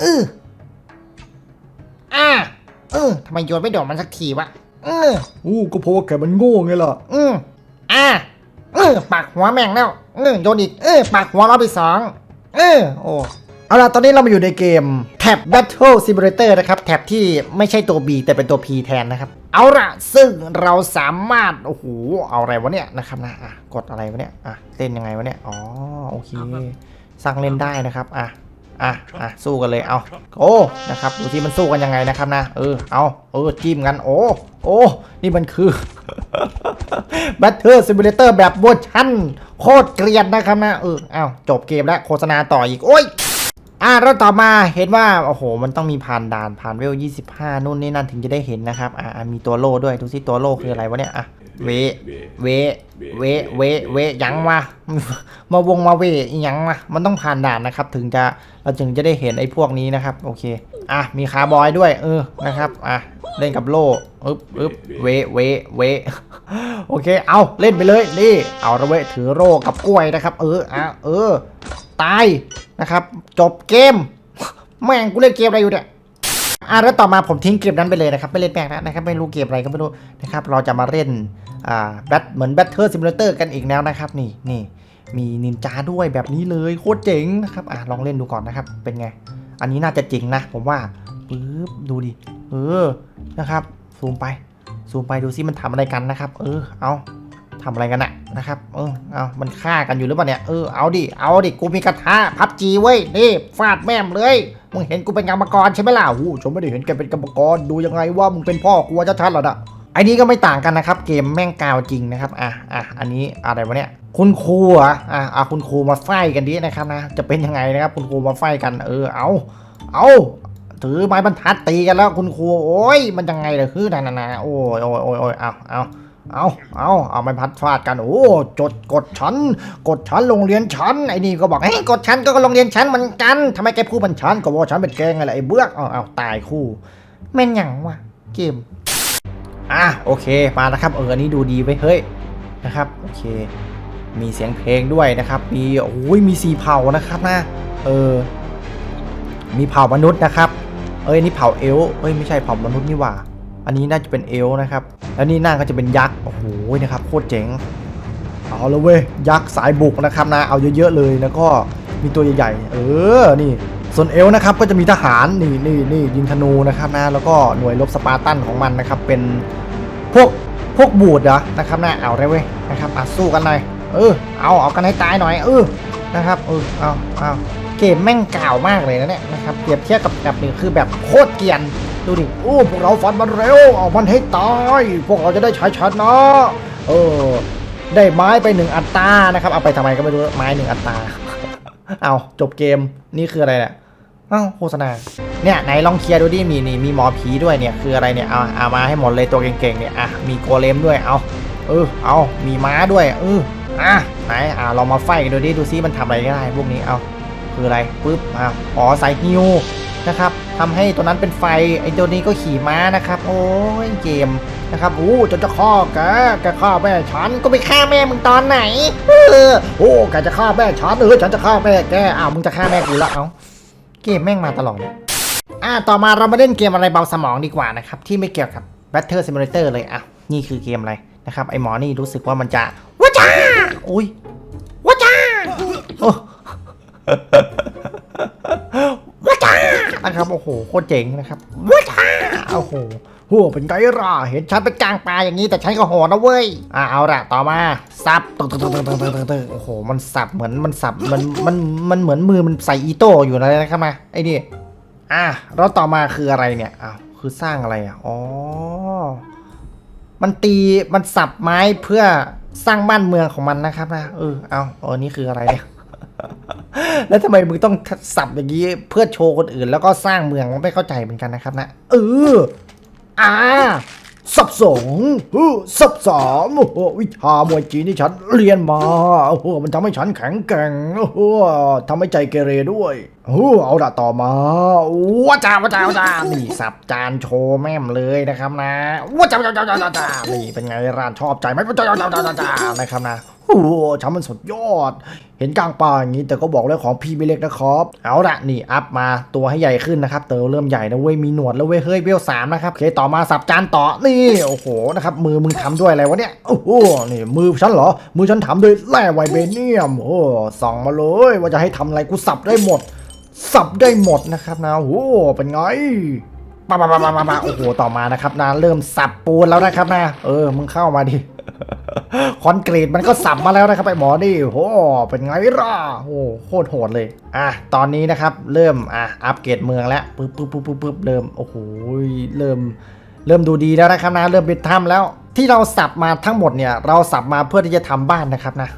เอออ่าเออทำไมโยนไม่โดนมันสักทีวะเอออู้ก็เพราะว่าแกมันโง่ไงล่ะ อืมอ่าเออปากหัวแม่งแล้วเออโยนอีกเออปากหัวเราไปสองเออโอ้เอาล่ะ ตอนนี้เรามาอยู่ในเกมแท็บ Battle Simulator นะครับ แท็บที่ไม่ใช่ตัว B แต่เป็นตัว P แทนนะครับ เอาล่ะ ซึ่งเราสามารถ โอ้โห เอาอะไรวะเนี่ยนะครับนะอะกดอะไรวะเนี่ยอะเล่นยังไงวะเนี่ย อ๋อ โอเค สร้างเล่นได้นะครับ อะ อะอะสู้กันเลยเอาโอ้นะครับดูที่มันสู้กันยังไงนะครับนะเออเอาเออจิ้มกันโอ้โอ้นี่มันคือ Battle Simulator แบบเวอร์ชันโคตรเกลียดนะครับนะเออเอาจบเกมแล้วโฆษณาต่ออีกโอ้ยอะแล้วต่อมาเห็นว่าโอ้โห มันต้องมีผ่านด่านผ่านเวล 25 นู่นนี่นั่นถึงจะได้เห็นนะครับอะมีตัวโล่ด้วยดูสิตัวโล่คืออะไรวะเนี่ยอะ เวเวเวเวเวยังวะมาวงมาเวอีหยังวะมันต้องผ่านด่านนะครับ ถึงจะเราถึงจะได้เห็นไอ้พวกนี้นะครับ โอเค อะมีคาร์บอยด้วย เออนะครับอะเล่นกับโล่อึ๊บอึ๊บเวเวเวโอเค เอาเล่นไปเลยนี่เอาละเว้ยถือโล่กับกล้วยนะครับ เอออะเออ ตายนะครับ จบเกม แม่งกูเล่นเกมอะไรอยู่เนี่ยอะแล้วต่อมาผมทิ้งเกมนั้นไปเลยนะครับ ไม่เล่นแม่งแล้วนะครับ ไม่รู้เกมอะไรก็ไม่รู้นะครับ เราจะมาเล่น อ่าแบทเหมือนแบทเทอร์ซิมูเลเตอร์กันอีกแล้วนะครับนี่นี่มีนินจาด้วยแบบนี้เลยโคตรเจ๋งนะครับอะลองเล่นดูก่อนนะครับเป็นไง อันนี้น่าจะเจริงนะ ผมว่าปึ๊บดูดิเออนะครับซูมไปซูมไปดูซิมันทำอะไรกันนะครับ เออเอาทำอะไรกันอะนะครับเออเอามันฆ่ากันอยู่หรือเปล่าเนี่ยเออเอาดิเอาดิกูมีกระทะพับจีเว้ยนี่ฟาดแม่มเลยมึงเห็นกูเป็นกรรมกรใช่ไหมล่ะอู้ฉันไม่ได้เห็นแกเป็นกรรมกรดูยังไงว่ามึงเป็นพ่อกูว่าจะชัดหรอนะ ไอ้นี้ก็ไม่ต่างกันนะครับ เกมแม่งกาวจริงนะครับ อะอะอันนี้อะไรวะเนี่ย คุณครูอะอะอะคุณครูมาไฟกันดินะครับนะ จะเป็นยังไงนะครับ คุณครูมาไฟกัน เออ เอา เอาถือไม้บรรทัดตีกันแล้วคุณครู โอ้ย มันยังไงเลยคือนานานาโอ้ยโอ้ยโอ้ยโอ้ยเอาเอาเอาเอาเอาไม้พัดฟาดกัน โอ้จดกดฉันกดฉันโรงเรียนฉันไอ้นี่ก็บอกเฮ้ยกดฉันก็โรงเรียนฉันเหมือนกันทำไมแกพูดมันฉันก็ว่าฉันเป็นแกงไงล่ะไอ้เบื้อกเอาเอาตายคู่แม่นยังวะเกม อะโอเคมานะครับเอออันนี้ดูดีไว้เฮ้ยนะครับโอเค มีเสียงเพลงด้วยนะครับ มีโอ้ยมีสีเผ่านะครับนะเออมีเผ่ามนุษย์นะครับ เอ้ยนี่เผ่าเอลเอ้ยไม่ใช่เผ่ามนุษย์นี่หว่า อันนี้น่าจะเป็นเอลนะครับ แล้วนี่น้าก็จะเป็นยักษ์โอ้โหนะครับโคตรเจ๋งเอาละเว้ยยักษ์สายบุกนะครับนะเอาเยอะๆเลยแล้วก็มีตัวใหญ่ๆ เออนี่ ส่วนเอล์นะครับก็จะมีทหารนี่นี่นี่ยิงธนูนะครับนะแล้วก็หน่วยรบสปาร์ตันของมันนะครับเป็นพวกพวกบูดเหรอนะครับนะเอาเลยเว้ยนะครับอะสู้กันหน่อยเออเอาเอากันให้ตายหน่อยเออนะครับเออเอาเอาเกมแม่งเก่ามากเลยนะเนี่ยนะครับเปรียบเทียบกับแบบนี้คือแบบโคตรเกียนดูดิโอ้พวกเราฟันมันเร็วเอามันให้ตายพวกเราจะได้ใช้ชนะเออได้ไม้ไปหนึ่งอัตรานะครับเอาไปทำไมก็ไม่รู้ไม้หนึ่งอัตราเอาจบเกมนี่คืออะไรเนี่ย อ้าโฆษณา เนี่ยไหนลองเคลียร์ดูดิมีนี่มีหมอผีด้วยเนี่ยคืออะไรเนี่ยเอาเอามาให้หมดเลยตัวเก่งๆเนี่ยอะมีโกเลมด้วยเอาเออเอามีม้าด้วยเอออะไหนอ่าเรามาไฟกันดูดิดูซิมันทำอะไรได้พวกนี้เอาคืออะไรปึ๊บอะอ๋อใส่ฮิวนะครับทำให้ตัวนั้นเป็นไฟไอ้ตัวนี้ก็ขี่ม้านะครับโอ้ยเกมนะครับอู้จนจะฆ่ากแกะฆ่าแม่ฉันก็ไปฆ่าแม่มึงตอนไหนเออโอ้แกจะฆ่าแม่ฉันเออฉันจะฆ่าแม่แกอ้าวมึงจะฆ่าแม่กูละเอ้า เกมแม่งมาตลอดเลยอะต่อมาเรามาเล่นเกมอะไรเบาสมองดีกว่านะครับ ที่ไม่เกี่ยวกับ Battle Simulator เลยอะนี่คือเกมอะไรนะครับ ไอหมอนี่รู้สึกว่ามันจะว้าจ้าอุ้ยว้าจ้าโอ้ว้าจ้า นะครับโอ้โหโคตรเจ๋งนะครับว้าโอ้โหหัวเป็นไงล่ะเห็นฉันเป็นกลางปลาอย่างนี้แต่ฉันก็หอนะเว้ยอ่าเอาละต่อมาสับตึ๊ดตึ๊ดตึ๊ดตึ๊ดตึ๊ดโอ้โหมันสับเหมือนมันสับมันมันมันเหมือนมือมันใส่อีโต้อยู่นะนะครับมาไอ้นี่อะแล้วต่อมาคืออะไรเนี่ยอ้าวคือสร้างอะไรอะอ๋อมันตีมันสับไม้เพื่อสร้างบ้านเมืองของมันนะครับนะเออเอาเออนี่คืออะไรเนี่ย แล้วทำไมมึงต้องสับอย่างนี้เพื่อโชว์คนอื่น แล้วก็สร้างเมืองมันไม่เข้าใจเหมือนกันนะครับนะ เออ อ่าสับสองเออสับสามโอ้โหวิชามวยจีนที่ฉันเรียนมาโอ้โหมันทำให้ฉันแข็งแกร่งโอ้โหทำให้ใจเกเรด้วยโอ้เอาละต่อมาว้าจ้าว้าจ้าว้าจ้านี่สับจานโชว์แม่มเลยนะครับนะว้าจ้าว้าจ้าว้าจ้าว้าจ้านี่เป็นไงร้านชอบใจไหมว้าจ้าว้าจ้าว้าจ้านะครับนะ โอ้โหฉันมันสุดยอด เห็นกลางป่าอย่างนี้ แต่ก็บอกเลยของพี่ไม่เล็กนะครับ เอาละนี่อัพมาตัวให้ใหญ่ขึ้นนะครับเต๋อเริ่มใหญ่นะเว้ย มีหนวดแล้วเว้ย เฮ้ยเวลสามนะครับเคต่อมาสับจานต่อ นี่ โอ้โห นะครับ มือมึงทำด้วยอะไรวะเนี่ย โอ้โห นี่มือฉันเหรอ มือฉันทำด้วยแร่ไวเบเนียม โอ้ส่องมาเลย ว่าจะให้ทำอะไรกูสับได้หมด สับได้หมดนะครับนะ โอ้โหเป็นไงปะปะปะปะปะโอ้โห ต่อมานะครับนะ เริ่มสับปูนแล้วนะครับนะ เออ มึงเข้ามาดิ คอนกรีตมันก็สับมาแล้วนะครับไอ้หมอนี่โอ้โหเป็นไงล่ะโอ้โหโคตรโหดเลย อะ ตอนนี้นะครับ เริ่มอะอัปเกรดเมืองแล้วปึ๊บปึ๊บปึ๊บปึ๊บเริ่มโอ้โหเริ่ม เริ่มดูดีแล้วนะครับนะ เริ่มเป็นถ้ำแล้ว ที่เราสับมาทั้งหมดเนี่ย เราสับมาเพื่อที่จะทำบ้านนะครับนะ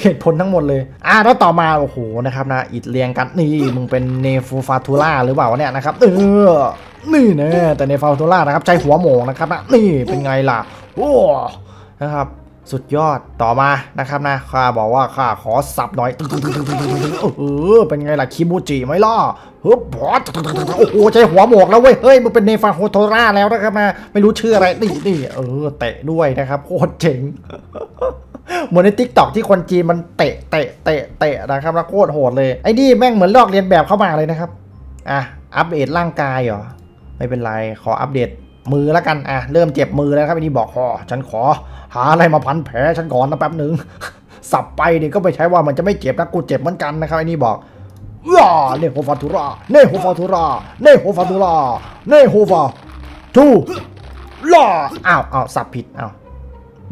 เหตุผลทั้งหมดเลย อะแล้วต่อมาโอ้โหนะครับนะอิดเรียงกันนี่มึงเป็นเนฟูฟาทูล่าหรือเปล่าเนี่ยนะครับเออนี่น่แต่เนฟาทูล่านะครับใช้หัวหมงนะครับนะนี่เป็นไงล่ะโอ้นะครับ สุดยอดต่อมานะครับนะข้าบอกว่าข้าขอสับหน่อยเออเป็นไงล่ะคิมูจิไหมล่ะฮึบบอสโอ้โหใช้หัวหมกแล้วเว้ยเฮ้ยมันเป็นเนฟาโทราแล้วนะครับนะไม่รู้ชื่ออะไรนี่นี่เออเตะด้วยนะครับโคตรเจ๋งเหมือนในทิกตอกที่คนจีนมันเตะเตะเตะเตะนะครับแล้วโคตรโหดเลยไอ้นี่แม่งเหมือนลอกเลียนแบบเข้ามาเลยนะครับอะอัปเดตร่างกายเหรอไม่เป็นไรขออัปเดต มือแล้วกันอะเริ่มเจ็บมือแล้วครับไอ้นี่บอกขอฉันขอ หาอะไรมาพันแผลฉันก่อนนะแป๊บหนึ่งสับไปเนี่ยก็ไม่ใช่ว่ามันจะไม่เจ็บนะกูเจ็บเหมือนกันนะครับไอ้นี่บอกว้าเนโฮฟาทูราเนโฮฟาทูราเนโฮฟาทูราเนโฮฟาทูล่าอ้าวอ้าวสับผิดอ้าว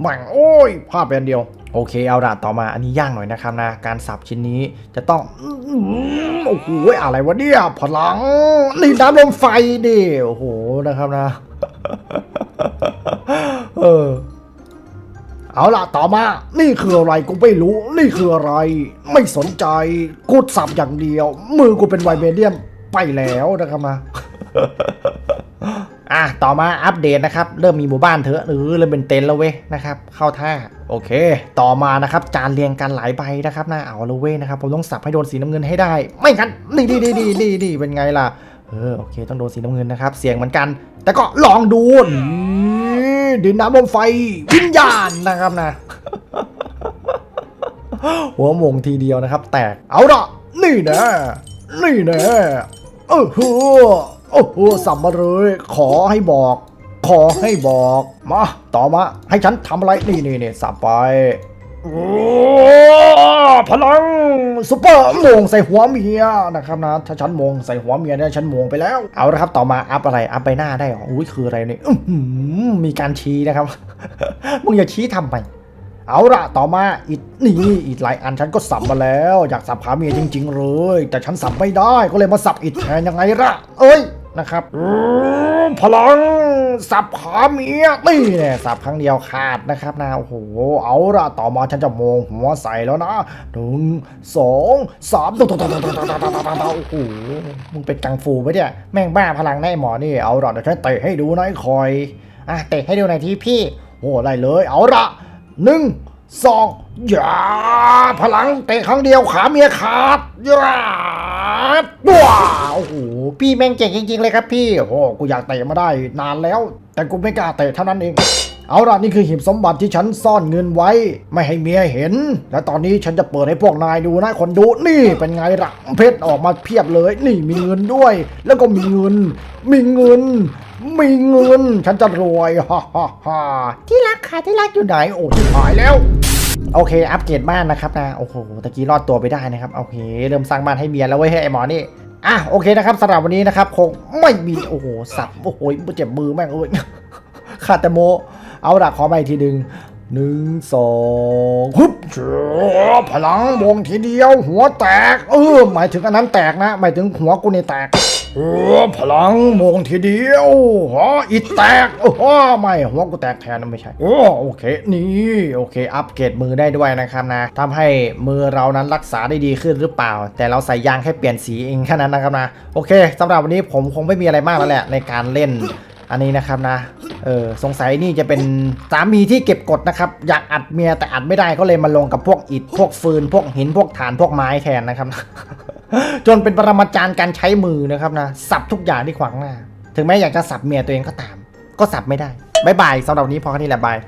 แม่งโอ้ยพลาดไปอันเดียวโอเคเอาละต่อมาอันนี้ย่างหน่อยนะครับนะ การสับชิ้นนี้จะต้องโอ้โหอะไรวะเนี่ยพลังนี่น้ำลมไฟดิโอ้โหนะครับนะ เออ เอาล่ะต่อมา นี่คืออะไรกูไม่รู้ นี่คืออะไร ไม่สนใจ กูสับอย่างเดียว มือกูเป็นไวเบเดียมไปแล้วนะครับนะอะ ต่อมาอัปเดตนะครับ เริ่มมีหมู่บ้านเถอะหรือเริ่มเป็นเต็นท์แล้วเว้ยนะครับ เข้าท่า โอเค ต่อมานะครับ จานเรียงกันหลายใบนะครับนะเอาและเว้ยนะครับ ผมต้องสับให้โดนสีน้ำเงินให้ได้ ไม่งั้น นี่ดีดีดีดีดีเป็นไงล่ะ เออโอเคต้องโดนสีน้ำเงินนะครับ เสียงเหมือนกัน แต่ก็ลองดูนี่ดินน้ำลมไฟวิญญาณนะครับนะ หัวมงทีเดียวนะครับ แตกเอาละนี่นะ นี่นะเออโหโอ้โหสับมาเลย ขอให้บอก ขอให้บอก มา ต่อมา ให้ฉันทำอะไร นี่นี่นี่สับไป โอ้พลังซุปเปอร์โมงใส่หัวเมียนะครับนะถ้าฉันโมงใส่หัวเมียเนี่ยฉันโมงไปแล้ว เอาละครับต่อมาอัพอะไรอัพใบหน้าได้หรออุ้ยคืออะไรเนี่ยมีการชี้นะครับมึงอย่าชี้ทำไปเอาละต่อมาอีกนี่อีกหลายอันฉันก็สับมาแล้ว อยากสับขาเมียจริง ๆ เลย แต่ฉันสับไม่ได้ก็เลยมาสับอิดแทนยังไงล่ะ เอ้ย นะครับพลังสับขาเมียนี่เนี่ยสับครั้งเดียวขาดนะครับนะโอ้โหเอาละต่อมาฉันจะมองหัวใส่แล้วนะหนึ่งสองสามโอ้โหมึงเป็นกังฟูไหมเนี่ยแม่งบ้าพลังได้หมอนี่เอาละเดี๋ยวฉันเตะให้ดูหน่อยคอยอะเตะให้ดูหน่อยที่พี่โอ้ไรเลย เอาละหนึ่งสองอย่าพลังเตะครั้งเดียวขาเมียขาดอย่าว้า พี่แม่งเก่งจริงๆเลยครับพี่ โอ้โหกูอยากเตะมาได้นานแล้ว แต่กูไม่กล้าเตะเท่านั้นเอง เอาละนี่คือหีบสมบัติที่ฉันซ่อนเงินไว้ ไม่ให้เมียเห็น และตอนนี้ฉันจะเปิดให้พวกนายดูนะคนดูนี่เป็นไงล่ะเพชรออกมาเพียบเลย นี่มีเงินด้วย แล้วก็มีเงิน มีเงินมีเงิน ฉันจะรวยฮ่าฮ่าฮ่าที่รักค่ะที่รักอยู่ไหนโอ้ที่หายแล้วโอเค อัปเกรดบ้านนะครับนะ โอ้โห ตะกี้รอดตัวไปได้นะครับ โอเค เริ่มสร้างบ้านให้เมียแล้วเว้ยให้ไอหมอนี่ อะโอเคนะครับสำหรับวันนี้นะครับคงไม่มีโอ้โหสับโอ้โหเจ็บมือแม่งเอ้ยขาดแต่โม เอาละขอไปทีหนึ่งหนึ่งสองฮึบเจ้าพลังวงทีเดียว หัวแตก เออหมายถึงอันนั้นแตกนะ หมายถึงหัวกูนี่แตก เออพลังวงทีเดียวฮะอิดแตกโอ้โหไม่หัวกูแตกแทนนะไม่ใช่ โอ้โอเค นี่โอเค อัปเกรดมือได้ด้วยนะครับนะทำให้มือเรานั้นรักษาได้ดีขึ้นหรือเปล่า แต่เราใส่ยางแค่เปลี่ยนสีเองแค่นั้นนะครับนะ โอเคสำหรับวันนี้ผมคงไม่มีอะไรมากแล้วแหละในการเล่นอันนี้นะครับนะ เออสงสัยนี่จะเป็นสามีที่เก็บกดนะครับ อยากอัดเมียแต่อัดไม่ได้ก็เลยมาลงกับพวกอิฐพวกฟืน พวกหินพวกฐานพวกไม้แทนนะครับ จนเป็นปรมาจารย์การใช้มือนะครับนะสับทุกอย่างที่ขวางหน้า ถึงแม้อยากจะสับเมียตัวเองก็ตาม ก็สับไม่ได้บายบายสำหรับวันนี้พอแค่นี้แหละบาย